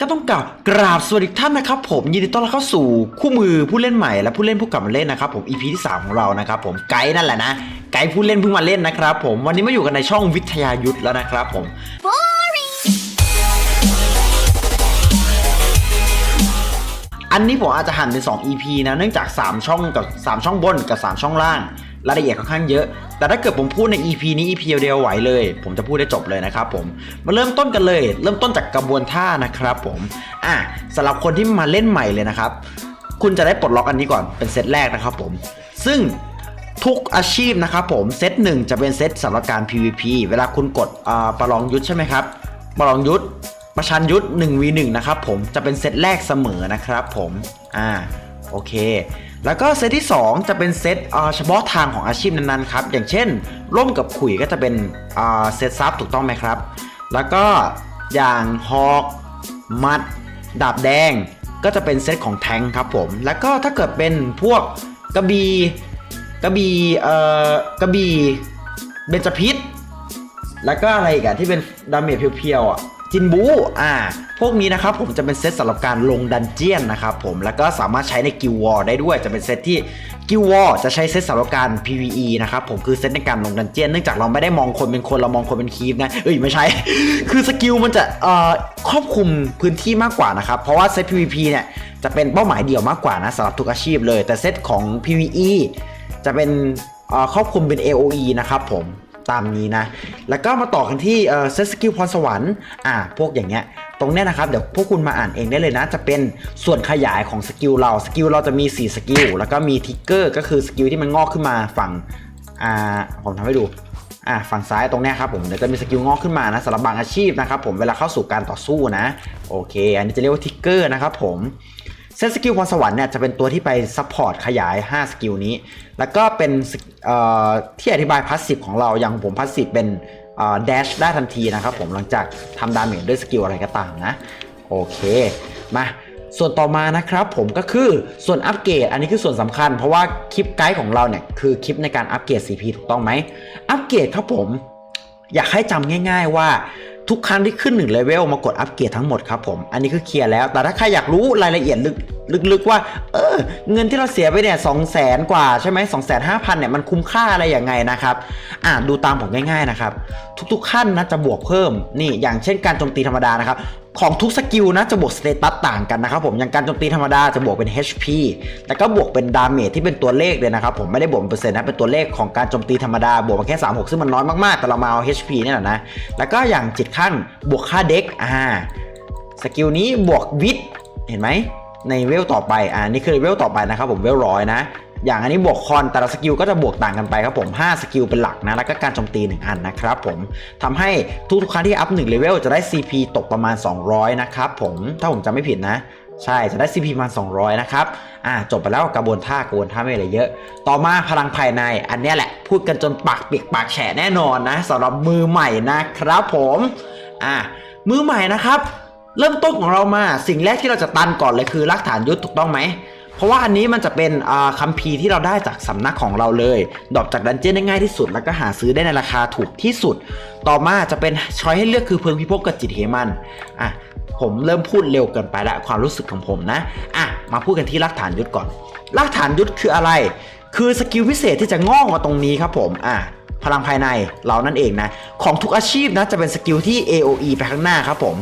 ก็ต้องกล่าวกราบสวัสดีท่านนะครับผมยินดีต้อนรับเข้าสู่คู่มือผู้เล่นใหม่และผู้เล่นผู้กลับมาเล่นนะครับผม EP ที่ 3 ของเรานะครับผมไกด์นั่นแหละนะ ไกด์ผู้เล่นเพิ่งมาเล่นนะครับผมวันนี้มาอยู่กันในช่องวิทยายุทธแล้วนะครับผม อันนี้ผมอาจจะหั่นเป็น 2 EP นะเนื่องจาก 3 ช่องกับ 3 ช่องบนกับ 3 ช่องล่าง รายละเอียดค่อนข้างเยอะ แต่ถ้าเกิดผมพูดใน EP นี้ EP เดียวไหวเลย ผมจะพูดได้จบเลยนะครับผม มาเริ่มต้นกันเลย เริ่มต้นจากกระบวนท่านะครับผม อะสำหรับคนที่มาเล่นใหม่เลยนะครับ คุณจะได้ปลดล็อกอันนี้ก่อน เป็นเซตแรกนะครับผม ซึ่งทุกอาชีพนะครับผม เซตหนึ่งจะเป็นเซตสำหรับการ PVP เวลาคุณกดประลองยุทธใช่ไหมครับ ประลองยุทธประชันยุทธ 1v1 นะครับผม จะเป็นเซตแรกเสมอนะครับผม อ่า โอเค แล้วก็เซตที่ 2 จะเป็นเซตอ่าเฉพาะทางของอาชีพนั้นๆครับ อย่างเช่น ร่มกับขุยก็จะเป็นเซตซับถูกต้องไหมครับ แล้วก็อย่างฮอกมัด ดาบแดง ก็จะเป็นเซตของแทงค์ครับผม แล้วก็ถ้าเกิดเป็นพวกกระบี่กระบี่เอ่อกระบี่เบญจพิษ แล้วก็อะไรอีกอะที่เป็นดาเมจเพียวๆอะ จินบูอ่า พวกนี้นะครับผมจะเป็นเซตสำหรับการลงดันเจียนนะครับผมแล้วก็สามารถใช้ในกิลวอร์ได้ด้วยจะเป็นเซตที่กิลวอร์จะใช้เซตสำหรับการ PVE นะครับผมคือเซตในการลงดันเจียนเนื่องจากเราไม่ได้มองคนเป็นคนเรามองคนเป็นคีฟนะเอ้ยไม่ใช่ คือสกิลมันจะเอ่อครอบคลุมพื้นที่มากกว่านะครับเพราะว่าเซต PVP เนี่ยจะเป็นเป้าหมายเดี่ยวมากกว่านะสำหรับทุกอาชีพเลย แต่เซตของ PVE จะเป็นเอ่อครอบคลุมเป็น AOE นะครับผม ตามนี้นะ แล้วก็มาต่อกันที่เซตสกิลพรสวรรค์อ่าพวกอย่างเงี้ยตรงเนี้ยนะครับเดี๋ยวพวกคุณมาอ่านเองได้เลยนะ จะเป็นส่วนขยายของสกิลเราสกิลเราจะมี 4 สกิลแล้วก็มีทิกเกอร์ก็คือสกิลที่มันงอกขึ้นมาฝั่งอ่าผมทำให้ดูอ่าฝั่งซ้ายตรงเนี้ยครับผมเดี๋ยวจะมีสกิลงอกขึ้นมานะสำหรับบางอาชีพนะครับผมเวลาเข้าสู่การต่อสู้นะโอเค อันนี้จะเรียกว่าทิกเกอร์นะครับผม เซตสกิลพรสวรรค์เนี่ยจะเป็นตัวที่ไปซัพพอร์ตขยาย 5 สกิลนี้ แล้วก็เป็นที่อธิบายพาสซีฟของเราอย่างผมพาสซีฟเป็นเดชได้ทันทีนะครับผมหลังจากทำดาเมจด้วยสกิลอะไรก็ตามนะ โอเค มาส่วนต่อมานะครับผมก็คือส่วนอัปเกรดอันนี้คือส่วนสำคัญ เพราะว่าคลิปไกด์ของเราเนี่ยคือคลิปในการอัปเกรด CP ถูกต้องไหมอัปเกรดครับผม อยากให้จำง่าย ๆว่า ทุกครั้งที่ขึ้น1เลเวลมากดอัปเกรดทั้งหมดครับผม อันนี้คือเคลียร์แล้ว แต่ถ้าใครอยากรู้รายละเอียดลึกลึกๆว่า เออ เงินที่เราเสียไปเนี่ยสองแสนกว่าใช่ไหมสองแสนห้าพันเนี่ยมันคุ้มค่าอะไรอย่างไงนะครับ อ่าดูตามผมง่ายๆนะครับ ทุกๆขั้นนะจะบวกเพิ่ม นี่อย่างเช่นการโจมตีธรรมดานะครับ ของทุกสกิลนะจะบวกสเตตัสต่างกันนะครับผมอย่างการโจมตีธรรมดาจะบวกเป็น HP แล้วก็บวกเป็นดาเมจที่เป็นตัวเลขเลยนะครับผมไม่ได้บวกเป็นเปอร์เซ็นต์นะเป็นตัวเลขของการโจมตีธรรมดาบวกมาแค่36ซึ่งมันน้อยมากๆแต่เรามาเอา HP เนี่ยแหละนะแล้วก็อย่างจิตขั้นบวกค่าเด็กอ่าสกิลนี้บวกวิทเห็นไหมในเวลต่อไป อ่า นี่คือเวลต่อไปนะครับผม เวลร้อยนะ อย่างอันนี้บวกคอนแต่ละสกิลก็จะบวกต่างกันไปครับผม 5 สกิลเป็นหลักนะ แล้วก็การโจมตี 1 อันนะครับผมทำให้ทุกๆครั้งที่อัพ1เลเวลจะได้ CP ตกประมาณ 200 นะครับผม ถ้าผมจำไม่ผิดนะ ใช่ จะได้ CP ประมาณ 200 นะครับ อ่า จบไปแล้วกระบวนท่ากระบวนท่าไม่อะไรเยอะ ต่อมาพลังภายใน อันนี้แหละ พูดกันจนปากเปียกปากแฉะแน่นอนนะสำหรับมือใหม่นะครับผม อ่า มือใหม่นะครับ เริ่มต้นของเรามา สิ่งแรกที่เราจะตันก่อนเลยคือรากฐานยุทธถูกต้องไหม เพราะว่าอันนี้มันจะเป็นคัมภีร์ที่เราได้จากสำนักของเราเลย ดรอปจากดันเจี้ยนได้ง่ายที่สุด แล้วก็หาซื้อได้ในราคาถูกที่สุด ต่อมาจะเป็นช้อยให้เลือกคือเพิงพิภพกับจิตเหมันอะผมเริ่มพูดเร็วเกินไปละความรู้สึกของผมนะอะมาพูดกันที่รากฐานยุทธก่อนรากฐานยุทธคืออะไร คือสกิลพิเศษที่จะงอกมาตรงนี้ครับผมอะพลังภายในเรานั่นเองนะ ของทุกอาชีพนะจะเป็นสกิลที่ AOE ไปข้างหน้าครับผม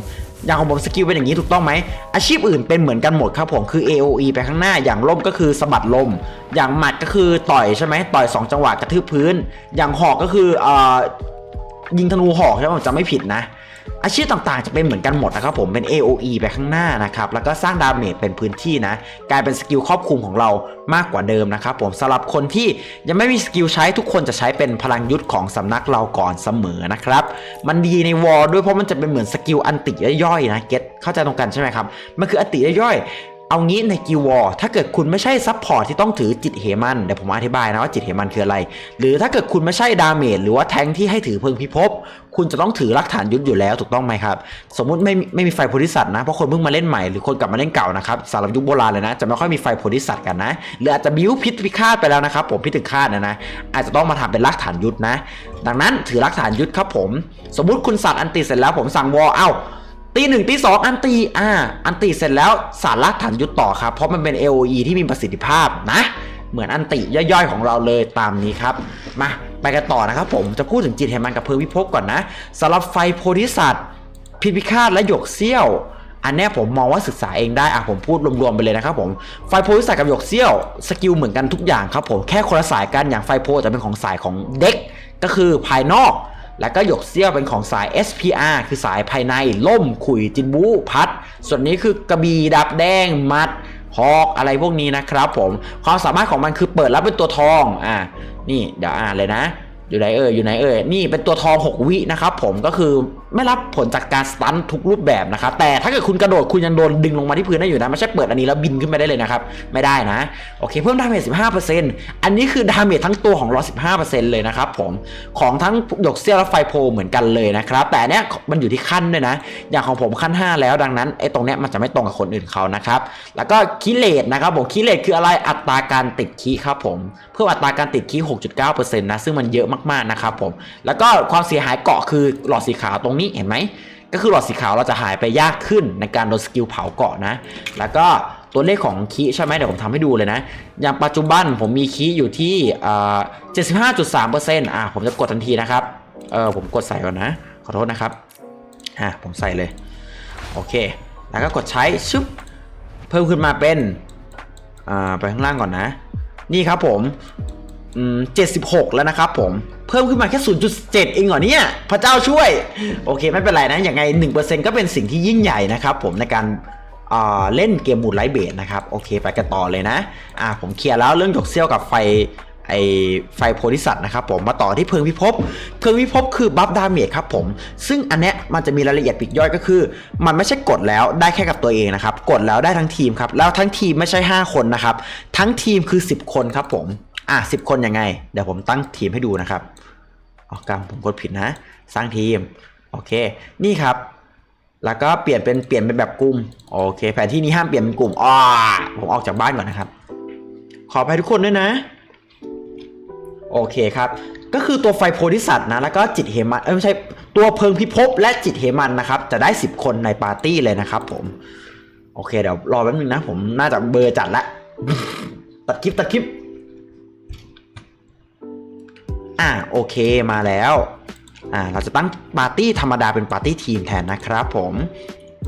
อย่างของผมสกิลเป็นอย่างนี้ถูกต้องไหมอาชีพอื่นเป็นเหมือนกันหมดครับผมคือ AOE ไปข้างหน้าอย่างล่มก็คือสะบัดลม อย่างหมัดก็คือต่อยใช่ไหมต่อย 2 จังหวะกระทืบพื้น อย่างหอกก็คือเอ่อยิงธนูหอกใช่ไหมผมจะไม่ผิดนะ อาชีพต่างๆ จะเป็นเหมือนกันหมดนะครับผมเป็น AOE ไปข้างหน้านะครับแล้วก็สร้างดาเมจเป็นพื้นที่นะกลายเป็นสกิลครอบคลุมของเรามากกว่าเดิมนะครับผมสำหรับคนที่ยังไม่มีสกิลใช้ทุกคนจะใช้เป็นพลังยุทธของสำนักเราก่อนเสมอนะครับมันดีในวอลด้วยเพราะมันจะเป็นเหมือนสกิลอันติย่อยๆนะเก็ตเข้าใจตรงกันใช่ไหมครับมันคืออันติย่อยๆ เอางี้ในกิลวอร์ถ้าเกิดคุณไม่ใช่ซับพอร์ตที่ต้องถือจิตเหมันเดี๋ยวผมอธิบายนะว่าจิตเหมันคืออะไร หรือถ้าเกิดคุณไม่ใช่ดาเมจหรือว่าแทงที่ให้ถือเพิงพิภพคุณจะต้องถือรักฐานยุทธอยู่แล้วถูกต้องไหมครับ สมมุติไม่ไม่มีไฟโพธิสัตว์นะเพราะคนเพิ่งมาเล่นใหม่หรือคนกลับมาเล่นเก่านะครับสำหรับยุคโบราณเลยนะ จะไม่ค่อยมีไฟโพธิสัตว์กันนะหรืออาจจะบิ้วพิษพิฆาตไปแล้วนะครับผมพิษถึงฆาตนะนะอาจจะต้องมาทำเป็นรักฐานยุทธนะ ดังนั้นถือรักฐานยุทธครับผม สมมุติคุณสัตว์อันติเสร็จแล้วผมสั่งวอลเอ้า ตีหนึ่งตีสองอันตีอ่าอันตีเสร็จแล้วสารลากฐานยุทธต่อครับ เพราะมันเป็น AOE ที่มีประสิทธิภาพนะ เหมือนอันติย่อยๆของเราเลยตามนี้ครับ มาไปกันต่อนะครับผมจะพูดถึงจิตแห่งมันกับเพลิงพิภพก่อนนะสำหรับไฟโพธิสัตว์พิพิฆาตและหยกเซี่ยว อันนี้ผมมองว่าศึกษาเองได้อะผมพูดรวมๆไปเลยนะครับผมไฟโพธิสัตว์กับหยกเซี่ยวสกิลเหมือนกันทุกอย่างครับผมแค่คนละสายกันอย่างไฟโพจะเป็นของสายของเด็กก็คือภายนอก แล้วก็หยกเซี่ยวเป็นของสาย SPR คือสายภายในล่มขุยจินบูพัด ส่วนนี้คือกระบี่ดับแดงมัดฮอกอะไรพวกนี้นะครับผมความสามารถของมันคือเปิดรับเป็นตัวทองอ่านี่เดี๋ยวอ่านเลยนะ อยู่ไหนเอ่ยอยู่ไหนเอ่ยนี่เป็นตัวทอง 6 วินะครับผมก็คือไม่รับผลจากการสตันทุกรูปแบบนะครับแต่ถ้าเกิดคุณกระโดดคุณยังโดนดึงลงมาที่พื้นได้อยู่นะไม่ใช่เปิดอันนี้แล้วบินขึ้นไปได้เลยนะครับไม่ได้นะโอเคเพิ่มดาเมจ15%อันนี้คือดาเมจทั้งตัวของเรา15%เลยนะครับผมของทั้งหยกเซี่ยและไฟโพลเหมือนกันเลยนะครับแต่เนี้ยมันอยู่ที่ขั้นด้วยนะ อย่างของผมขั้น 5 แล้วดังนั้นไอ้ตรงเนี้ยมันจะไม่ตรงกับคนอื่นเขานะครับแล้วก็คิเลตนะครับผมคิเลตคืออะไรอัตราการติดคีครับผมเพิ่มอัตราการติดคี6.9%นะซึ่งมันเยอะมากๆนะครับผมแล้วก็ความเสียหายเกาะคือหลอดสีขาวตรงนี้เห็นไหมก็คือหลอดสีขาวเราจะหายไปยากขึ้นในการโดนสกิลเผาเกาะนะ แล้วก็ตัวเลขของคีใช่ไหมเดี๋ยวผมทำให้ดูเลยนะ อย่างปัจจุบันผมมีคีอยู่ที่อ่า75.3%อ่าผมจะกดทันทีนะครับเออผมกดใส่ก่อนนะ ขอโทษนะครับอ่าผมใส่เลย โอเค แล้วก็กดใช้ชึบเพิ่มขึ้นมาเป็นอ่าไปข้างล่างก่อนนะ นี่ครับผม 76 แล้วนะครับผม เพิ่มขึ้นมาแค่ 0.7 เองเหรอเนี่ย พระเจ้าช่วย โอเค ไม่เป็นไรนะ อย่างไง 1%ก็เป็นสิ่งที่ยิ่งใหญ่นะครับผมในการอ่าเล่นเกมมูดไลท์เบสนะครับ โอเค ไปกันต่อเลยนะ อ่า ผมเคลียร์แล้วเรื่องหยกเซี่ยวกับไฟไอไฟโพธิสัตว์นะครับผมมาต่อที่เพิงพิภพเพิงพิภพคือบัฟดาเมจครับผม ซึ่งอันเนี้ยมันจะมีรายละเอียดปีกย่อยก็คือ มันไม่ใช่กดแล้วได้แค่กับตัวเองนะครับ กดแล้วได้ทั้งทีมครับ แล้วทั้งทีมไม่ใช่ 5 คนนะครับ ทั้งทีมคือ 10 คนครับผม อะ10คนยังไง เดี๋ยวผมตั้งทีมให้ดูนะครับออกกรรมผมกดผิดนะ สร้างทีม โอเค นี่ครับ แล้วก็เปลี่ยนเป็นเปลี่ยนเป็นแบบกลุ่ม โอเค แผนที่นี้ห้ามเปลี่ยนเป็นกลุ่มอ้อผมออกจากบ้านก่อนนะครับ ขออภัยทุกคนด้วยนะ โอเคครับ ก็คือตัวไฟโพธิสัตว์นะ แล้วก็จิตเหมัน เอ้ยไม่ใช่ ตัวเพิงพิภพและจิตเหมันนะครับ จะได้ 10 คนในปาร์ตี้เลยนะครับ ผม โอเคเดี๋ยวรอแป๊บนึงนะ ผมน่าจะเบอร์จัดละ ตัดคลิปตัดคลิป อ่าโอเคมาแล้วอ่าเราจะตั้งปาร์ตี้ธรรมดาเป็นปาร์ตี้ทีมแทนนะครับผม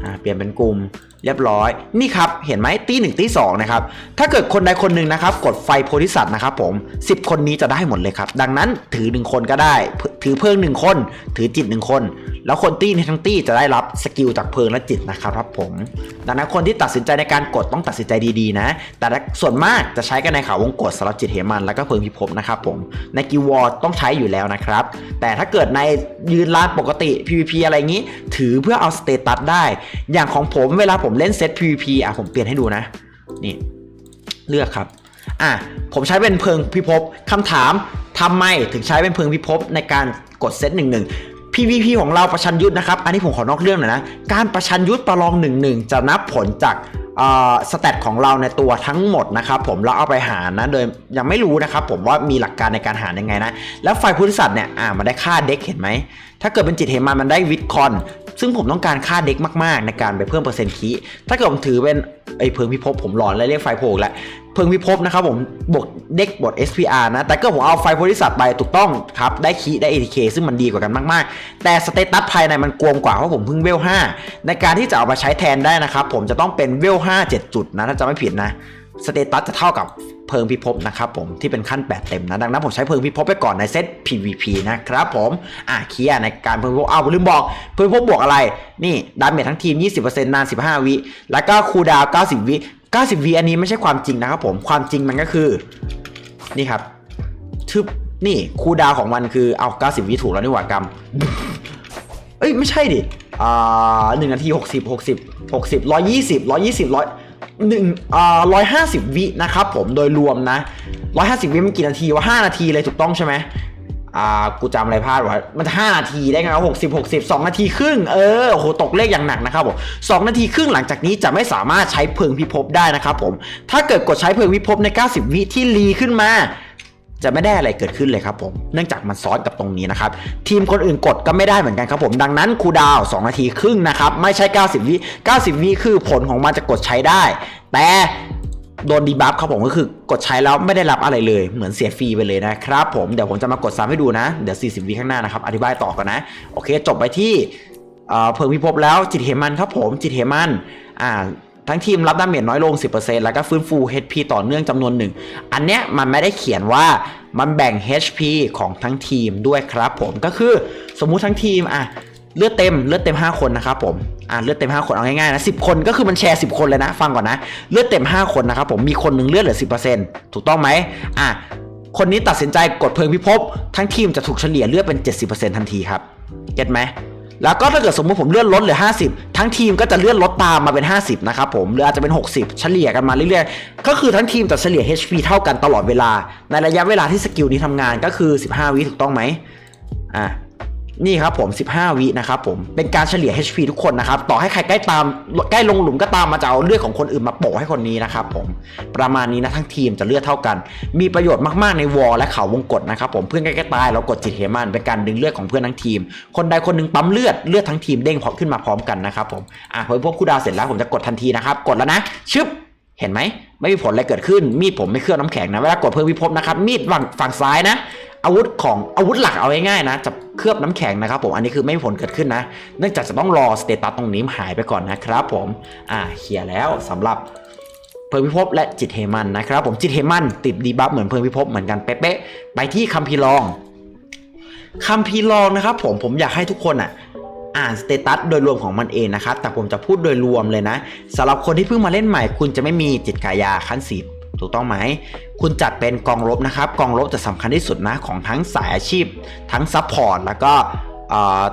อ่าเปลี่ยนเป็นกลุ่มเรียบร้อยนี่ครับเห็นไหมตีหนึ่งตีสองนะครับถ้าเกิดคนใดคนหนึ่งนะครับ กดไฟโพธิสัตว์นะครับผม10 คนนี้จะได้หมดเลยครับ ดังนั้นถือ 1 คนก็ได้ ถือเพิ่งหนึ่งคน ถือจิต 1 คน แล้วคนตี้ในทั้งตี้จะได้รับสกิลจากเพลิงและจิตนะครับผม ดังนั้นคนที่ตัดสินใจในการกดต้องตัดสินใจดีๆนะ แต่ส่วนมากจะใช้กันในข่าววงกดสำหรับจิตเหมันแล้วก็เพลิงพิภพนะครับผมในกิวอร์ต้องใช้อยู่แล้วนะครับแต่ถ้าเกิดในยืนลานปกติ PVP อะไรอย่างนี้ ถือเพื่อเอาสเตตัสได้ อย่างของผมเวลาผมเล่นเซต PVP อะผมเปลี่ยนให้ดูนะ นี่ เลือกครับ อะ ผมใช้เป็นเพิงพิภพคำถามทำไมถึงใช้เป็นเพิงพิภพในการกดเซตหนึ่งหนึ่ง PVP ของเราประชันยุทธนะครับ อันนี้ผมขอนอกเรื่องหน่อยนะ การประชันยุทธประลองหนึ่งหนึ่งจะนับผลจากสเตตของเราในตัวทั้งหมดนะครับผมเราเอาไปหารนะโดยยังไม่รู้นะครับผมว่ามีหลักการในการหารยังไงนะ แล้วไฟพุทธสัตว์เนี่ยอ่ามันได้ค่าเด็กเห็นไหมถ้าเกิดเป็นจิตเหมันมันได้วิดคอน ซึ่งผมต้องการค่าเด็กมากๆ ในการไปเพิ่มเปอร์เซ็นต์คีถ้าเกิดผมถือเป็นไอ้เพิงพิภพผมหลอนแล้วเรียกไฟโพกแล้วเพิงพิภพนะครับผมบวกเด็กบวก SPR นะ แต่ก็ผมเอาไฟโพธิสัตไปถูกต้องครับ ได้คีได้ ATK ซึ่งมันดีกว่ากันมากๆ แต่สเตตัสภายในมันกวมกว่าเพราะผมเพิ่งเวล 5 ในการที่จะเอามาใช้แทนได้นะครับผมจะต้องเป็นเวล 5 7 จุดนะถ้าจะไม่ผิดนะสเตตัสจะเท่ากับ เพิงพิภพนะครับผมที่เป็นขั้น 8 เต็มนะดังนั้นผมใช้เพิงพิภพไปก่อนในเซต PVP นะครับผมอะเคลียร์ในการเพิงพิภพเอาลืมบอก เพิงพิภพบวกอะไร นี่ดาเมจทั้งทีม 20%นาน 15 วิ แล้วก็คูดาว 90 วิ 90 วิอันนี้ไม่ใช่ความจริงนะครับผมความจริงมันก็คือ นี่ครับทึบนี่คูดาวของมันคือเอา 90 วิถูกแล้วนี่หว่ากรรมเอ้ยไม่ใช่ดิอ่าหนึ่งนาทีหกสิบหกสิบ หนึ่งอ่าร้อยห้าสิบวินะครับผมโดยรวมนะร้อยห้าสิบวิมันกี่นาทีวะห้านาทีเลยถูกต้องใช่ไหมอ่ากูจำอะไรพลาดวะมันจะห้านาทีได้ไงหกสิบหกสิบสองนาทีครึ่ง เออโหตกเลขอย่างหนักนะครับผมสองนาทีครึ่งหลังจากนี้จะไม่สามารถใช้เพิงพิภพได้นะครับผม ถ้าเกิดกดใช้เพิงพิภพใน 90 วิที่รีขึ้นมา จะไม่ได้อะไรเกิดขึ้นเลยครับผม เนื่องจากมันซ้อนกับตรงนี้นะครับ ทีมคนอื่นกดก็ไม่ได้เหมือนกันครับผม ดังนั้นคูดาว 2 นาทีครึ่งนะครับ ไม่ใช่ 90 วิ 90 วิคือผลของมันจะกดใช้ได้ แต่โดนดีบัฟครับผมก็คือกดใช้แล้วไม่ได้รับอะไรเลย เหมือนเสียฟรีไปเลยนะครับผม เดี๋ยวผมจะมากดซ้ำให้ดูนะ เดี๋ยว 40 วิข้างหน้านะครับ อธิบายต่อกันนะ โอเค จบไปที่เพิ่งพิภพแล้วจิตเหมันครับผมจิตเหมันอ่า ทั้งทีมรับดาเมจน้อยลง 10%แล้วก็ฟื้นฟู HP ต่อเนื่องจำนวนหนึ่ง อันเนี้ยมันไม่ได้เขียนว่ามันแบ่ง HP ของทั้งทีมด้วยครับผมก็คือสมมุติทั้งทีมอะเลือดเต็มเลือดเต็ม 5 คนนะครับผมอะเลือดเต็ม 5 คนเอาง่ายๆนะ10คนก็คือมันแชร์ 10 คนเลยนะ ฟังก่อนนะ เลือดเต็ม 5 คนนะครับผมมีคนหนึ่งเลือดเหลือ 10%ถูกต้องไหมอะคนนี้ตัดสินใจกดเพลิงพิภพทั้งทีมจะถูกเฉลี่ยเลือดเป็น 70%ทันทีครับเก็ตไหม แล้วก็ถ้าเกิดสมมติผมเลื่อนลดเหลือ 50 ทั้งทีมก็จะเลื่อนลดตามมาเป็น 50 นะครับผมหรืออาจจะเป็น 60 เฉลี่ยกันมาเรื่อยๆ ก็คือทั้งทีมจะเฉลี่ย HP เท่ากันตลอดเวลา ในระยะเวลาที่สกิลนี้ทำงานก็คือ 15 วิถูกต้องไหมอะ นี่ครับผม 15 วินะครับผม เป็นการเฉลี่ย HP ทุกคนนะครับ ต่อให้ใครใกล้ตามใกล้ลงหลุมก็ตามมาจะเอาเลือดของคนอื่นมาโปะให้คนนี้นะครับผม ประมาณนี้นะทั้งทีมจะเลือดเท่ากัน มีประโยชน์มากๆในวอลและเขาวงกฏนะครับผม เพื่อนใกล้ๆตายเรากดจิตเฮมันเป็นการดึงเลือดของเพื่อนทั้งทีม คนใดคนหนึ่งปั๊มเลือดเลือดทั้งทีมเด้งพร้อมขึ้นมาพร้อมกันนะครับผม อะพอพวกคู่ดาวเสร็จแล้วผมจะกดทันทีนะครับ กดแล้วนะ ชึบ เห็นไหมไม่มีผลอะไรเกิดขึ้น มีดผมไม่เคลือบน้ำแข็งนะเวลากดเพิ่มพิภพนะครับมีดฝั่งฝั่งซ้ายนะ อาวุธของอาวุธหลักเอาง่ายๆนะจะเคลือบน้ำแข็งนะครับผมอันนี้คือไม่มีผลเกิดขึ้นนะ เนื่องจากจะต้องรอสเตตัสตรงนี้หายไปก่อนนะครับ ผมอ่าเคลียร์แล้วสำหรับเพิ่มพิภพและจิตเฮมันนะครับ ผมจิตเฮมันติดดีบัฟเหมือนเพิ่มพิภพเหมือนกันเป๊ะๆไปที่คัมภีร์ลองคัมภีร์ลองนะครับผมผมอยากให้ทุกคนอะ อ่านสเตตัสโดยรวมของมันเองนะครับ แต่ผมจะพูดโดยรวมเลยนะสำหรับคนที่เพิ่งมาเล่นใหม่ คุณจะไม่มีจิตกายาขั้นสิบถูกต้องไหม คุณจัดเป็นกองรบนะครับ กองรบจะสำคัญที่สุดนะของทั้งสายอาชีพ ทั้งซัพพอร์ตแล้วก็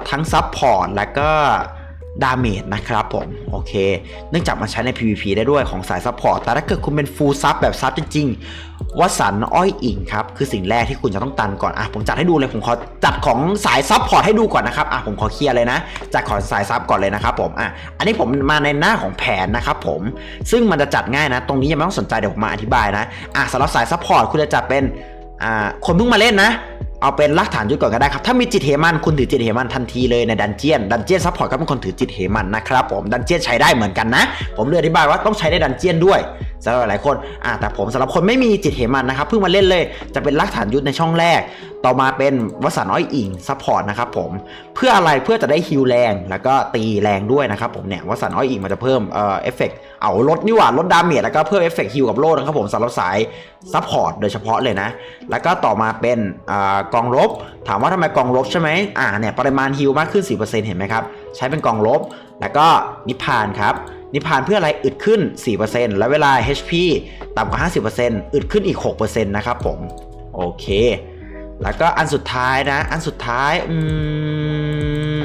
ทั้งซัพพอร์ตแล้วก็ ดาเมจนะครับผม โอเค เนื่องจากมันใช้ใน PVP ได้ด้วยของสายซัพพอร์ตแต่ถ้าเกิดคุณเป็นฟูลซับแบบซับจริงๆวัสันอ้อยอิงครับ คือสิ่งแรกที่คุณจะต้องตันก่อน อะ ผมจัดให้ดูเลย ผมขอจัดของสายซัพพอร์ตให้ดูก่อนนะครับ อะ ผมขอเคลียร์เลยนะ จัดของสายซับก่อนเลยนะครับผม อะ อันนี้ผมมาในหน้าของแผนนะครับผม ซึ่งมันจะจัดง่ายนะ ตรงนี้ยังไม่ต้องสนใจเดี๋ยวผมมาอธิบายนะ อะสำหรับสายซัพพอร์ตคุณจะจัดเป็น อ่า คนเพิ่งมาเล่นนะ เอาเป็นรากฐานยุทธก่อนก็ได้ครับ ถ้ามีจิตเหมันคุณถือจิตเหมันทันทีเลยในดันเจียน ดันเจียนซัพพอร์ตก็เป็นคนถือจิตเหมันนะครับผม ดันเจียนใช้ได้เหมือนกันนะ ผมเลยอธิบายว่าต้องใช้ในดันเจียนด้วยสำหรับหลายคนอ่าแต่ผมสำหรับคนไม่มีจิตเหมันนะครับ เพิ่งมาเล่นเลย จะเป็นรากฐานยุทธในช่องแรก ต่อมาเป็นวสันอ้อยอิงซัพพอร์ตนะครับผม เพื่ออะไร เพื่อจะได้ฮิลแรง แล้วก็ตีแรงด้วยนะครับผมเนี่ยวสันอ้อยอิงมันจะเพิ่มเอ่อเอฟเฟกต์ เอาลดนี่หว่าลดดาเมจแล้วก็เพิ่มเอฟเฟกต์ฮิลกับโล่นะครับผมสำหรับสายซัพพอร์ตโดยเฉพาะเลยนะ แล้วก็ต่อมาเป็นอกองรบถามว่าทำไมกองลบใช่ไหมอ่าเนี่ยปริมาณฮิลมากขึ้น 4%เห็นไหมครับ ใช้เป็นกองลบ แล้วก็นิพานครับนิพานเพื่ออะไรอึดขึ้น 4%แล้วเวลา HP ต่ำกว่า 50%อึดขึ้นอีก 6%นะครับผม โอเค แล้วก็อันสุดท้ายนะ อันสุดท้าย อืม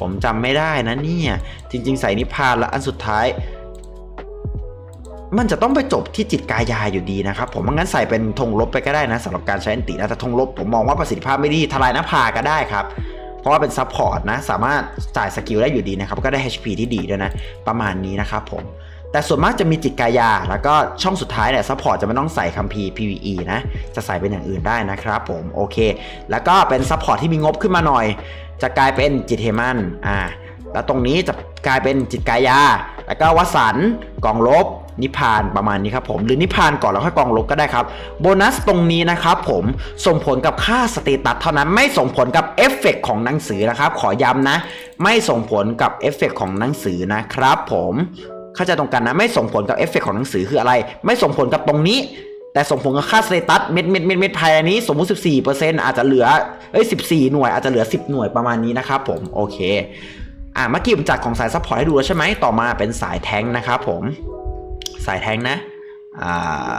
ผมจำไม่ได้นะเนี่ย จริง ๆ ใส่นิพานแล้วอันสุดท้าย มันจะต้องไปจบที่จิตกายาอยู่ดีนะครับผมงั้นใส่เป็นธงลบไปก็ได้นะสำหรับการใช้อันตินะแต่ธงลบผมมองว่าประสิทธิภาพไม่ดีทลายหน้าผาก็ได้ครับเพราะว่าเป็นซัพพอร์ตนะสามารถจ่ายสกิลได้อยู่ดีนะครับก็ได้ HP ที่ดีด้วยนะประมาณนี้นะครับผมแต่ส่วนมากจะมีจิตกายา แล้วก็ช่องสุดท้ายเนี่ยซัพพอร์ตจะไม่ต้องใส่คัมภีร์ PVE นะ จะใส่เป็นอย่างอื่นได้นะครับผมโอเค แล้วก็เป็นซัพพอร์ตที่มีงบขึ้นมาหน่อย จะกลายเป็นจิตเฮมันอ่าแล้วตรงนี้จะกลายเป็นจิตกายา แล้วก็วสันกองลบ นิพานประมาณนี้ครับผมหรือนิพานก่อนแล้วค่อยกองลบก็ได้ครับโบนัสตรงนี้นะครับผมส่งผลกับค่าสเตตัสเท่านั้นไม่ส่งผลกับเอฟเฟกต์ของหนังสือนะครับ ขอย้ำนะ ไม่ส่งผลกับเอฟเฟกต์ของหนังสือนะครับ ผมเข้าใจตรงกันนะไม่ส่งผลกับเอฟเฟกต์ของหนังสือคืออะไร ไม่ส่งผลกับตรงนี้แต่ส่งผลกับค่าสเตตัสเม็ดเม็ดเม็ดเม็ดภายในนี้ สมมุติ 14%อาจจะเหลือเอ้ย14 หน่วยอาจจะเหลือ 10 หน่วยประมาณนี้นะครับผมโอเค อะเมื่อกี้ผมจัดของสายซัพพอร์ตให้ดูแล้วใช่ไหมต่อมาเป็นสายแท้งนะครับผม สายแทงนะอ่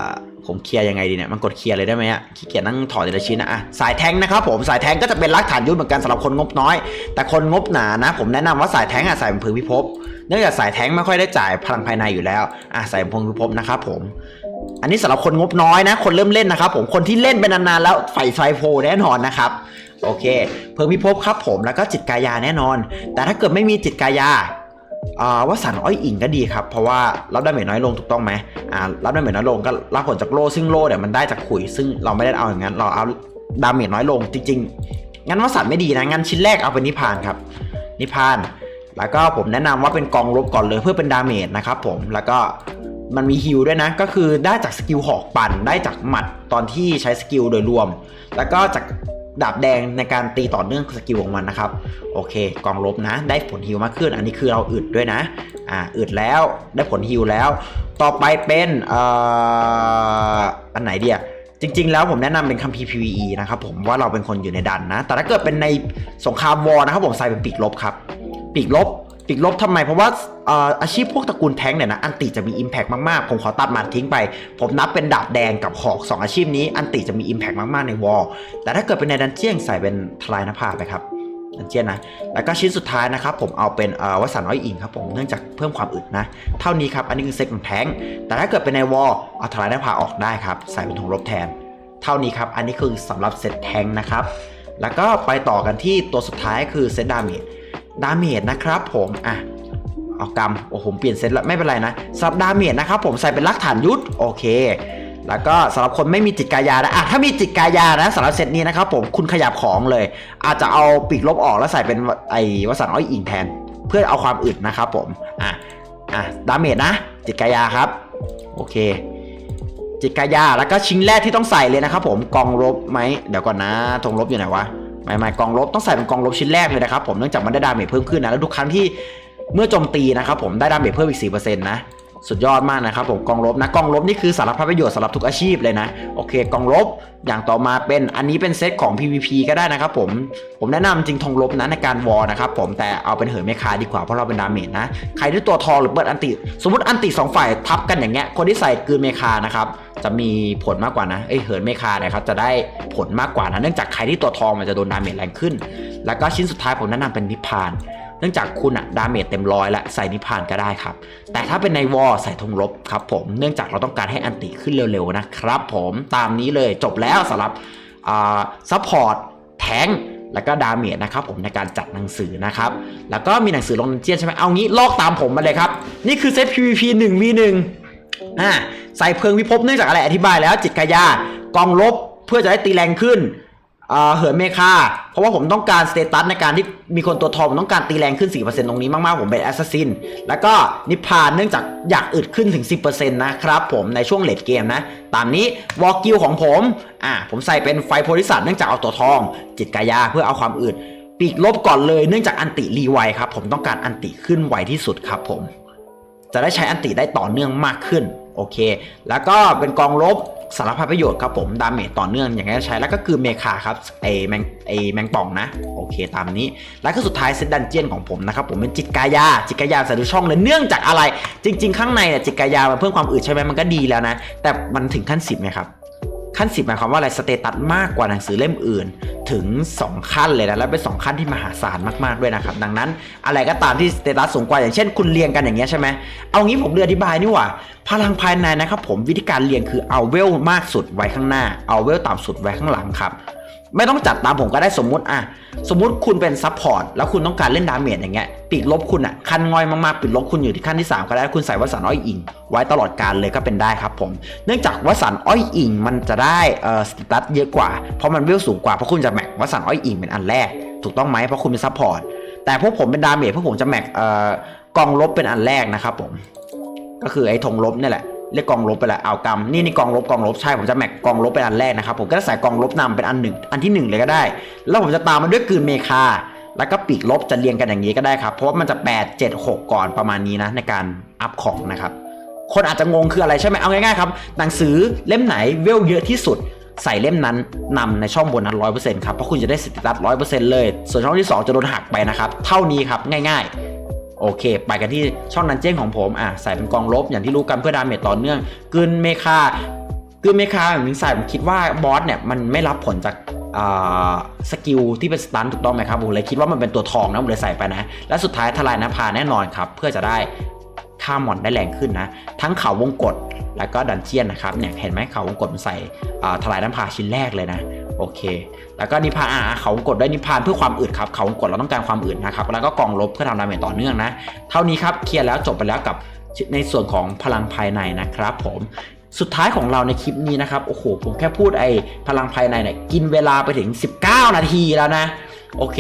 าผมเคลียร์ยังไงดีเนี่ยมันกดเคลียร์เลยได้ไหมอะขี้เกียจนั่งถอดแต่ละชิ้นนะอะสายแทงนะครับผมสายแทงก็จะเป็นรักฐานยุทธเหมือนกันสำหรับคนงบน้อย แต่คนงบหนานะ ผมแนะนำว่าสายแทงอะส่เป็นพึงพิภพเนื่องจากสายแทงไม่ค่อยได้จ่ายพลังภายในอยู่แล้วอะส่เป็นพึงพิภพนะครับผมอันนี้สำหรับคนงบน้อยนะ คนเริ่มเล่นนะครับผมคนที่เล่นเป็นนานๆแล้วไฟไฟโฟแน่นอนนะครับโอเค เพิ่มพิภพครับผมแล้วก็จิตกายาแน่นอน แต่ถ้าเกิดไม่มีจิตกายา ว่าสันอ้อยอิงก็ดีครับ เพราะว่ารับดาเมจน้อยลงถูกต้องไหมอ่ารับดาเมจน้อยลงก็รับผลจากโล่ซึ่งโล่เนี่ยมันได้จากขุย ซึ่งเราไม่ได้เอาอย่างนั้น เราเอาดาเมจน้อยลงจริง ๆ งั้นว่าสันไม่ดีนะ งั้นชิ้นแรกเอาเป็นนิพานครับ นิพาน แล้วก็ผมแนะนำว่าเป็นกองลบก่อนเลยเพื่อเป็นดาเมจนะครับผม แล้วก็มันมีฮิลด้วยนะ ก็คือได้จากสกิลหอกปั่น ได้จากหมัดตอนที่ใช้สกิลโดยรวม แล้วก็จาก ดาบแดงในการตีต่อเนื่องสกิลของมันนะครับ โอเค กองลบนะ ได้ผลฮิลมากขึ้น อันนี้คือเราอึดด้วยนะ อ่าอึดแล้วได้ผลฮิลแล้ว ต่อไปเป็นเอ่ออันไหนเดียจริง ๆ แล้วผมแนะนำเป็นคัมภีร์ PVE นะครับผมว่าเราเป็นคนอยู่ในดันนะ แต่ถ้าเกิดเป็นในสงครามวอนะครับผมใส่เป็นปีกลบครับ ปีกลบ ปีกลบทำไม เพราะว่าอาชีพพวกตระกูลแท้งเนี่ยนะอันติจะมี Impact มาก ๆ ผมขอตัดมันทิ้งไป ผมนับเป็นดาบแดงกับหอก 2 อาชีพนี้ อันติจะมี Impact มาก ๆ ในวอลแต่ถ้าเกิดเป็นในดันเจียนใส่เป็นทลายนภาไปครับดันเจียนนะ แล้วก็ชิ้นสุดท้ายนะครับ ผมเอาเป็นเอ่อวสันต์น้อยอิงครับผมเนื่องจากเพิ่มความอึดนะ เท่านี้ครับอันนี้คือเซ็ตของแท้งแต่ถ้าเกิดเป็นในวอลเอาทลายนภาออกได้ครับใส่เป็นธงรบแทน เท่านี้ครับอันนี้คือสำหรับเซตแท้งนะครับแล้วก็ไปต่อกันที่ตัวสุดท้ายคือเซตดาเมจ ดาเมจนะครับผม อะ เอากำโอ้ผมเปลี่ยนเซตแล้วไม่เป็นไรนะสำหรับดาเมจนะครับผมใส่เป็นลักฐานยุทธโอเค แล้วก็สำหรับคนไม่มีจิตกายานะอะถ้ามีจิตกายานะสำหรับเซตนี้นะครับผมคุณขยับของเลย อาจจะเอาปีกลบออกแล้วใส่เป็นไอ้วสันอ้อยอิงแทน เพื่อเอาความอึดนะครับผม อะ อะดาเมจนะ จิตกายาครับ โอเคจิตกายาแล้วก็ชิ้นแรกที่ต้องใส่เลยนะครับผมกองลบไหมเดี๋ยวก่อนนะธงลบอยู่ไหนวะ ไม่ไม่กองลบต้องใส่เป็นกองลบชิ้นแรกเลยนะครับผมเนื่องจากมันได้ดาเมจเพิ่มขึ้นนะแล้วทุกครั้งที่เมื่อโจมตีนะครับผมได้ดาเมจเพิ่มอีก4%นะ สุดยอดมากนะครับผมกองลบนะกองลบนี่คือสารพัดประโยชน์สำหรับทุกอาชีพเลยนะโอเคกองลบอย่างต่อมาเป็นอันนี้เป็นเซตของ PVP ก็ได้นะครับผมผมแนะนำจริงธงลบนะในการวอลนะครับผมแต่เอาเป็นเหินเมคาดีกว่าเพราะเราเป็นดาเมจนะใครที่ตัวทองหรือเปิดอันติ สมมติอันติสองฝ่ายทับกันอย่างเงี้ยคนที่ใส่กลืนเมคานะครับจะมีผลมากกว่านะเอ้ยเหินเมคานี่ยครับจะได้ผลมากกว่านะเนื่องจากใครที่ตัวทองมันจะโดนดาเมจแรงขึ้น แล้วก็ชิ้นสุดท้ายผมแนะนำเป็นนิพพาน เนื่องจากคุณอะดาเมจเต็มร้อยแล้วใส่นิพานก็ได้ครับ แต่ถ้าเป็นในวอลใส่ธงลบครับผมเนื่องจากเราต้องการให้อันติขึ้นเร็วๆนะครับผมตามนี้เลยจบแล้วสำหรับซัพพอร์ตแทงแล้วก็ดาเมจนะครับผมในการจัดหนังสือนะครับ แล้วก็มีหนังสือลงดันเจียนใช่ไหมเอางี้ลอกตามผมมาเลยครับ นี่คือเซต PVP 1 v 1อ่าใส่เพลิงวิภพเนื่องจากอะไรอธิบายแล้วจิตกายากองลบเพื่อจะได้ตีแรงขึ้น เหินเมคาเพราะว่าผมต้องการสเตตัสในการที่มีคนตัวทองผมต้องการตีแรงขึ้น 4%ตรงนี้มากๆ ผมเป็นแอสซัสซินแล้วก็นิพพานเนื่องจากอยากอึดขึ้นถึง 10%นะครับผมในช่วงเลดเกมนะ ตามนี้วอลกิลของผมอ่าผมใส่เป็นไฟโพลิสัตเนื่องจากเอาตัวทอง จิตกายาเพื่อเอาความอึดปีกลบก่อนเลยเนื่องจากอันติรีไวครับผมต้องการอันติขึ้นไวที่สุดครับผม จะได้ใช้อันติได้ต่อเนื่องมากขึ้น โอเค แล้วก็เป็นกองลบสารพัดประโยชน์ครับผมดาเมจต่อเนื่องอย่างนี้ใช้แล้วก็คือเมคาครับไอแมงไอแมงป่องนะ โอเคตามนี้ แล้วก็สุดท้ายเซตดันเจียนของผมนะครับผมเป็นจิตกายา จิตกายาใส่ทุกช่องเลยเนื่องจากอะไร จริง ๆ ข้างในเนี่ยจิตกายามันเพิ่มความอืดใช่ไหมมันก็ดีแล้วนะ แต่มันถึงขั้นสิบไหมครับ ขั้นสิบหมายความว่าอะไรสเตตัสมากกว่าหนังสือเล่มอื่น ถึง 2 ขั้นเลยนะและเป็น2ขั้นที่มหาศาลมากๆด้วยนะครับ ดังนั้นอะไรก็ตามที่สเตตัสสูงกว่าอย่างเช่น คุณเรียงกันอย่างเงี้ยใช่ไหมเอางี้ผมเรียนอธิบายนี่หว่า พลังภายในนะครับผมวิธีการเรียงคือเอาเวลมากสุดไว้ข้างหน้า เอาเวลต่ำสุดไว้ข้างหลังครับ ไม่ต้องจัดตามผมก็ได้สมมุติอะสมมุติคุณเป็นซับพอร์ตแล้วคุณต้องการเล่นดาเมจอย่างเงี้ยปีกลบคุณอะขั้นงอยมากๆปีกลบคุณอยู่ที่ขั้นที่ 3 ก็ได้คุณใส่วสันต์อ้อยอิง ไว้ตลอดการเลยก็เป็นได้ครับผม เนื่องจากวสันต์อ้อยอิงมันจะได้เอ่อสตตัสเยอะกว่า เพราะมันเวลสูงกว่าเพราะคุณจะแม็กวสันต์อ้อยอิงเป็นอันแรก ถูกต้องไหมเพราะคุณเป็นซับพอร์ตแต่พวกผมเป็นดาเมจพวกผมจะแม็กเอ่อกองลบเป็นอันแรกนะครับผมก็คือไอ้ธงลบนี่แหละ เรียกกองลบไปละเอากำนี่นี่กองลบกองลบใช่ผมจะแม็กกองลบเป็นอันแรกนะครับผมก็จะใส่กองลบนำเป็นอันหนึ่งอันที่หนึ่งเลยก็ได้ แล้วผมจะตามมันด้วยกืนเมคาแล้วก็ปีกลบจะเรียงกันอย่างนี้ก็ได้ครับเพราะว่ามันจะ 8 7 6 ก่อนประมาณนี้นะในการอัพของนะครับคนอาจจะงงคืออะไรใช่ไหมเอาง่ายๆครับหนังสือเล่มไหนเวลเยอะที่สุดใส่เล่มนั้นนำในช่องบนนั้นร้อยเปอร์เซ็นต์ครับเพราะคุณจะได้สิทธิรัตร้อยเปอร์เซ็นต์เลย ส่วนช่องที่ 2 จะโดนหักไปนะครับ เท่านี้ครับง่าย ๆ โอเค ไปกันที่ช่องนันเจ้งของผมอะใส่เป็นกองลบอย่างที่รู้กันเพื่อดาเมจต่อเนื่องกึนเมคากลืนเมคาแบบนี้ใส่ผมคิดว่าบอสเนี่ยมันไม่รับผลจากสกิลที่เป็นสตันถูกต้องไหมครับผมเลยคิดว่ามันเป็นตัวทองนะผมเลยใส่ไปนะ และสุดท้ายทลายนภาแน่นอนครับ เพื่อจะได้ ค่าหมอนได้แรงขึ้นนะ ทั้งเขาวงกฏแล้วก็ดันเจียนนะครับเนี่ยเห็นไหมเขาวงกฏมันใส่ทลายน้ำพาชิ้นแรกเลยนะโอเค แล้วก็นิพพานอ่าเขาวงกฏได้นิพพานเพื่อความอึดครับ เขาวงกฏเราต้องการความอึดนะครับ แล้วก็กองลบเพื่อทำดาเมจต่อเนื่องนะ เท่านี้ครับ เคลียร์แล้วจบไปแล้วกับในส่วนของพลังภายในนะครับผม สุดท้ายของเราในคลิปนี้นะครับ โอ้โห ผมแค่พูดไอ้พลังภายในเนี่ย กินเวลาไปถึง 19 นาทีแล้วนะ โอเค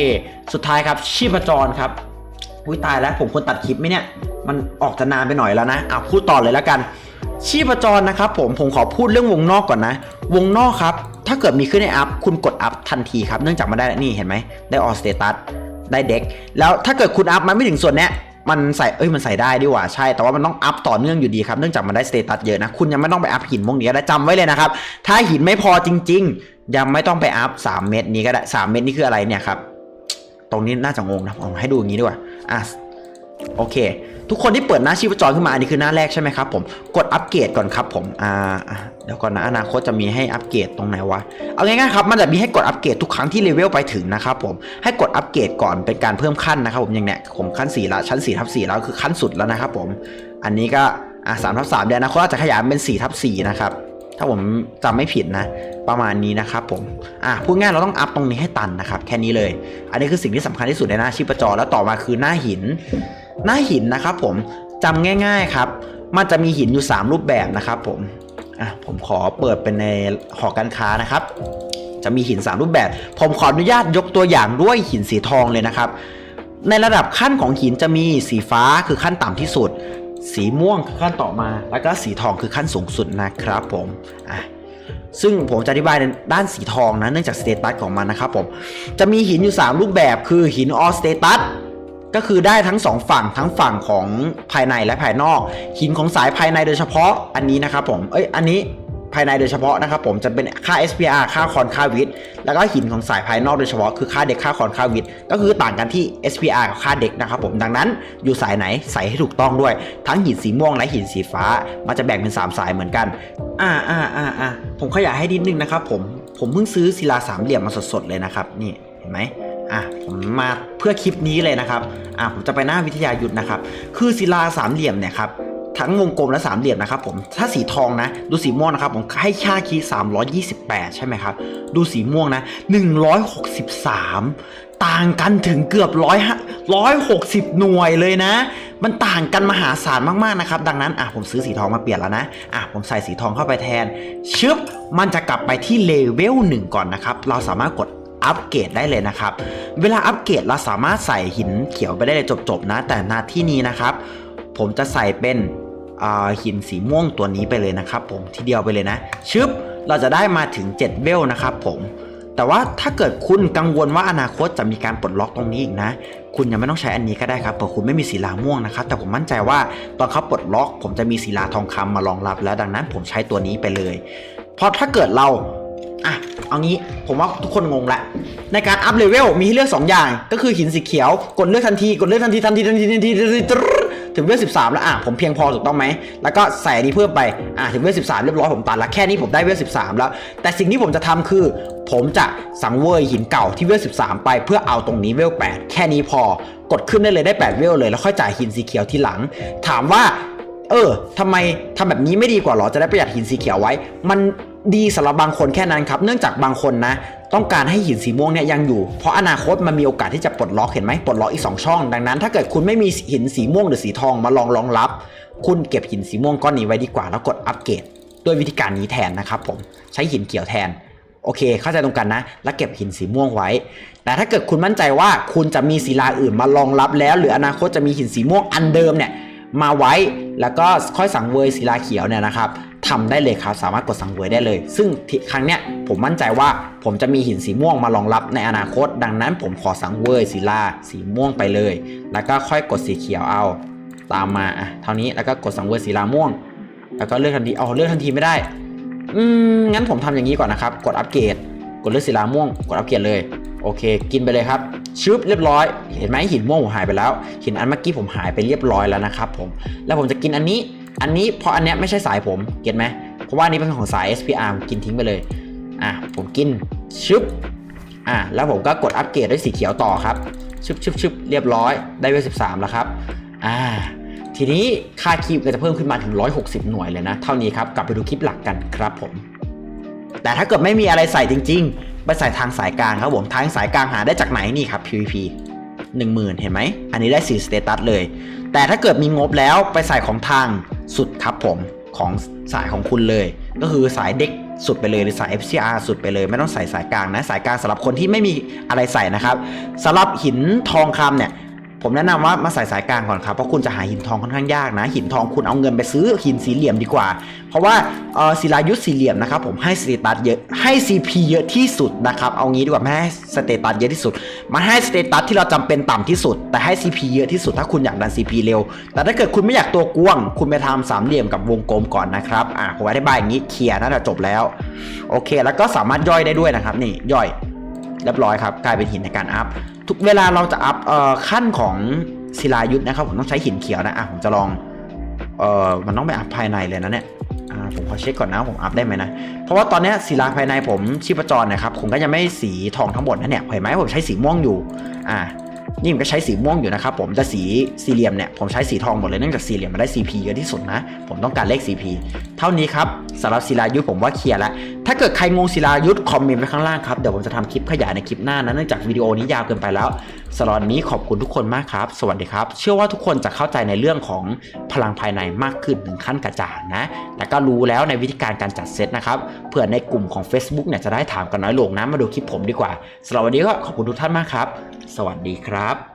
สุดท้ายครับชีพจรครับ อุ้ยตายแล้วผมควรตัดคลิปไหมเนี่ย มันออกจะนานไปหน่อยแล้วนะอะพูดต่อเลยแล้วกัน ชีพจรนะครับผมผมขอพูดเรื่องวงนอกก่อนนะ วงนอกครับ ถ้าเกิดมีขึ้นในอัพคุณกดอัพทันทีครับ เนื่องจากมันได้นี่เห็นไหมได้ออสเตตัสได้เด็กแล้วถ้าเกิดคุณอัพมันไม่ถึงส่วนเนี้ยมันใส่ เอ้ย มันใส่ได้ดีกว่า ใช่ แต่ว่ามันต้องอัพต่อเนื่องอยู่ดีครับ เนื่องจากมันได้สเตตัสเยอะนะ คุณยังไม่ต้องไปอัพหินพวกนี้ก็ได้จำไว้เลยนะครับ ถ้าหินไม่พอจริง ๆ ยังไม่ต้องไปอัพ3เม็ดนี้ก็ได้ 3 เม็ดนี้คืออะไรเนี่ยครับ ตรงนี้น่าจะงงนะผมให้ดูอย่างนี้ดีกว่าอะโอเค ทุกคนที่เปิดหน้าชีพจรขึ้นมาอันนี้คือหน้าแรกใช่ไหมครับผมกดอัปเกรดก่อนครับผมอ่าเดี๋ยวก่อนนะอนาคตจะมีให้อัปเกรดตรงไหนวะเอาง่ายๆครับมันจะมีให้กดอัปเกรดทุกครั้งที่เลเวลไปถึงนะครับผมให้กดอัปเกรดก่อนเป็นการเพิ่มขั้นนะครับผมอย่างเนี้ยผมขั้น4ละชั้น4ทับ4แล้วคือขั้นสุดแล้วนะครับผมอันนี้ก็อะ3ทับ3เดี๋ยวนาคตอาจจะขยายเป็น4ทับ4นะครับ ถ้าผมจำไม่ผิดนะ ประมาณนี้นะครับผมอะพูดง่ายเราต้องอัพตรงนี้ให้ตันนะครับ แค่นี้เลย อันนี้คือสิ่งที่สำคัญที่สุดในหน้าชีพจร แล้วต่อมาคือหน้าหิน หน้าหินนะครับผมจำง่าย ๆครับ มันจะมีหินอยู่ 3 รูปแบบนะครับผมอะผมขอเปิดเป็นในหอการค้านะครับจะมีหิน 3 รูปแบบ ผมขออนุญาตยกตัวอย่างด้วยหินสีทองเลยนะครับ ในระดับขั้นของหินจะมีสีฟ้าคือขั้นต่ำที่สุด สีม่วงคือขั้นต่อมา แล้วก็สีทองคือขั้นสูงสุดนะครับผมอะซึ่งผมจะอธิบายในด้านสีทองนะเนื่องจากสเตตัสของมันนะครับผมจะมีหินอยู่ 3 รูปแบบคือหินออสเตตัสก็คือได้ทั้ง 2 ฝั่งทั้งฝั่งของภายในและภายนอก หินของสายภายในโดยเฉพาะอันนี้นะครับผมเอ้ยอันนี้ ภายในโดยเฉพาะนะครับผมจะเป็นค่า SPR ค่าคอนค่าวิทแล้วก็หินของสายภายนอกโดยเฉพาะคือค่าเด็กค่าคอนค่าวิทก็คือต่างกันที่ SPR กับค่าเด็กนะครับผมดังนั้นอยู่สายไหนใส่ให้ถูกต้องด้วย ทั้งหินสีม่วงและหินสีฟ้า มันจะแบ่งเป็น 3 สายเหมือนกัน อ่าอ่าอ่าอ่าผมขยายให้นิดนึงนะครับผมผมเพิ่งซื้อศิลาสามเหลี่ยมมาสดๆเลยนะครับนี่เห็นไหมอะผมมาเพื่อคลิปนี้เลยนะครับอะผมจะไปหน้าวิทยายุทธนะครับ คือศิลาสามเหลี่ยมเนี่ยครับ ทั้งวงกลมและสามเหลี่ยมนะครับผมถ้าสีทองนะ ดูสีม่วงนะครับผมให้ค่าคีย์328 ใช่ไหมครับ ดูสีม่วงนะ 163 ต่างกันถึงเกือบร้อยร้อยหกสิบหน่วยเลยนะ มันต่างกันมหาศาลมากๆนะครับ ดังนั้นอะผมซื้อสีทองมาเปลี่ยนแล้วนะอะผมใส่สีทองเข้าไปแทน ชึบมันจะกลับไปที่เลเวลหนึ่งก่อนนะครับ เราสามารถกดอัปเกรดได้เลยนะครับ เวลาอัปเกรดเราสามารถใส่หินเขียวไปได้เลยจบๆนะ แต่นาที่นี้นะครับ ผมจะใส่เป็นหินสีม่วงตัวนี้ไปเลยนะครับผมทีเดียวไปเลยนะ ชึบเราจะได้มาถึง 7 เวลนะครับผมแต่ว่าถ้าเกิดคุณกังวลว่าอนาคตจะมีการปลดล็อกตรงนี้อีกนะ คุณยังไม่ต้องใช้อันนี้ก็ได้ครับเผื่อคุณไม่มีศิลาม่วงนะครับ แต่ผมมั่นใจว่าตอนเขาปลดล็อก ผมจะมีศิลาทองคำมารองรับ แล้วดังนั้นผมใช้ตัวนี้ไปเลยเพราะถ้าเกิดเราอะเอางี้ผมว่าทุกคนงงละในการอัพเลเวลมีให้เลือก 2 อย่าง ก็คือหินสีเขียวกดเลือกทันทีกดเลือกทันทีทันทีทันทีทันทีทันที ถึงเวล13 แล้วอะผมเพียงพอถูกต้องไหมแล้วก็ใส่นี้เพิ่มไปอะถึงเวล13 เรียบร้อยผมตัดละแค่นี้ผมได้เวล13 แล้ว แต่สิ่งที่ผมจะทำคือ ผมจะสังเวยหินเก่าที่เวล13 ไปเพื่อเอาตรงนี้เวล8แค่นี้พอกดขึ้นได้เลยได้ 8 เวลเลยแล้วค่อยจ่ายหินสีเขียวทีหลัง ถามว่าเออทำไมทำแบบนี้ไม่ดีกว่าหรอ จะได้ประหยัดหินสีเขียวไว้ มัน ดีสำหรับบางคนแค่นั้นครับ เนื่องจากบางคนนะ ต้องการให้หินสีม่วงเนี่ยยังอยู่ เพราะอนาคตมันมีโอกาสที่จะปลดล็อกเห็นไหมปลดล็อกอีก 2 ช่อง ดังนั้น ถ้าเกิดคุณไม่มีหินสีม่วงหรือสีทองมาลองรองรับ คุณเก็บหินสีม่วงก้อนนี้ไว้ดีกว่าแล้วกดอัปเกรดด้วยวิธีการนี้แทนนะครับผมใช้หินเขียวแทนโอเค เข้าใจตรงกันนะ แล้วเก็บหินสีม่วงไว้ แต่ถ้าเกิดคุณมั่นใจว่าคุณจะมีศิลาอื่นมารองรับแล้ว หรืออนาคตจะมีหินสีม่วงอันเดิมเนี่ยมาไว้ แล้วก็ค่อยสังเวยศิลาเขียวเนี่ยนะครับ ทำได้เลยครับ สามารถกดสังเวยได้เลย ซึ่งครั้งเนี้ยผมมั่นใจว่าผมจะมีหินสีม่วงมารองรับในอนาคต ดังนั้นผมขอสังเวยศิลาสีม่วงไปเลย แล้วก็ค่อยกดสีเขียวเอา ตามมาอะเท่านี้แล้วก็กดสังเวยศิลาม่วง แล้วก็เลือกทันทีเอาเลือกทันทีไม่ได้อืมงั้นผมทำอย่างนี้ก่อนนะครับกดอัปเกรดกดเลือกศิลาม่วง กดอัปเกรดเลยโอเค กินไปเลยครับชึบเรียบร้อย เห็นไหมหินม่วงผมหายไปแล้ว หินอันเมื่อกี้ผมหายไปเรียบร้อยแล้วนะครับผมแล้วผมจะกินอันนี้ อันนี้พราะอันเนี้ยไม่ใช่สายผมเก็ตไหมเพราะว่านี้เป็นของสาย SPR กินทิ้งไปเลยอะผมกินชึบอะแล้วผมก็กดอัปเกรดด้วยสีเขียวต่อครับชึบชึบชึบเรียบร้อยได้เวล13แล้วครับอ่าทีนี้ค่าคีบก็จะเพิ่มขึ้นมาถึง 160 หน่วยเลยนะ เท่านี้ครับ กลับไปดูคลิปหลักกันครับผม แต่ถ้าเกิดไม่มีอะไรใส่จริงๆ ไปใส่ทางสายกลางครับผม ทางสายกลางหาได้จากไหนนี่ครับ PVP 10,000 เห็นไหม อันนี้ได้4สเตตัสเลย แต่ถ้าเกิดมีงบแล้วไปใส่ของทางสุดครับผมของสายของคุณเลย ก็คือสายเด็กสุดไปเลยหรือสาย FCR สุดไปเลย ไม่ต้องใส่สายกลางนะ สายกลางสำหรับคนที่ไม่มีอะไรใส่นะครับสำหรับหินทองคำเนี่ย ผมแนะนำว่ามาใส่สายกลางก่อนครับเพราะคุณจะหาหินทองค่อนข้างยากนะ หินทองคุณเอาเงินไปซื้อหินสี่เหลี่ยมดีกว่า เพราะว่าศิลายุทธสี่เหลี่ยมนะครับผมให้สเตตัสเยอะให้ CP เยอะที่สุดนะครับเอางี้ดีกว่าไม่ให้สเตตัสเยอะที่สุดมาให้สเตตัสที่เราจำเป็นต่ำที่สุด แต่ให้ CP เยอะที่สุดถ้าคุณอยากดัน CP เร็ว แต่ถ้าเกิดคุณไม่อยากตัวกวงคุณไปทำสามเหลี่ยมกับวงกลมก่อนนะครับอ่าผมอธิบายอย่างนี้เคลียร์น่าจะจบแล้วโอเค แล้วก็สามารถย่อยได้ด้วยนะครับนี่ย่อย เรียบร้อยครับกลายเป็นหินในการอัพทุกเวลาเราจะอัพอขั้นของศิลายุทธนะครับผมต้องใช้หินเขียวนะอะผมจะลองเออมันต้องไปอัพภายในเลยนะเนี่ยผมขอเช็คก่อนนะผมอัพได้ไหมนะ เพราะว่าตอนเนี้ยศิลาภายในผมชีพจรนะครับผมก็ยังไม่สีทองทั้งหมดนะเนี่ยเห็นไหมผมใช้สีม่วงอยู่อ่า นี่ผมก็ใช้สีม่วงอยู่นะครับผมแต่สีสี่เหลี่ยมเนี่ยผมใช้สีทองหมดเลยเนื่องจากสี่เหลี่ยมมันได้ CP เยอะที่สุดนะ ผมต้องการเลข CP เท่านี้ครับสำหรับศิลายุทธผมว่าเคลียร์แล้วถ้าเกิดใครงงศิลายุทธคอมเมนต์ไว้ข้างล่างครับเดี๋ยวผมจะทำคลิปขยายในคลิปหน้านะเนื่องจากวิดีโอนี้ยาวเกินไปแล้วสำหรับนนี้ขอบคุณทุกคนมากครับ สวัสดีครับ เชื่อว่าทุกคนจะเข้าใจในเรื่องของพลังภายในมากขึ้นถึงขั้นกระจ่างนะแต่ก็รู้แล้วในวิธีการการจัดเซตนะครับเผื่อในกลุ่มของ Facebook เนี่ยจะได้ถามกันน้อยลงนะมาดูคลิปผมดีกว่าสำหรับวันนี้ก็ขอบคุณทุกท่านมากครับ สวัสดีครับ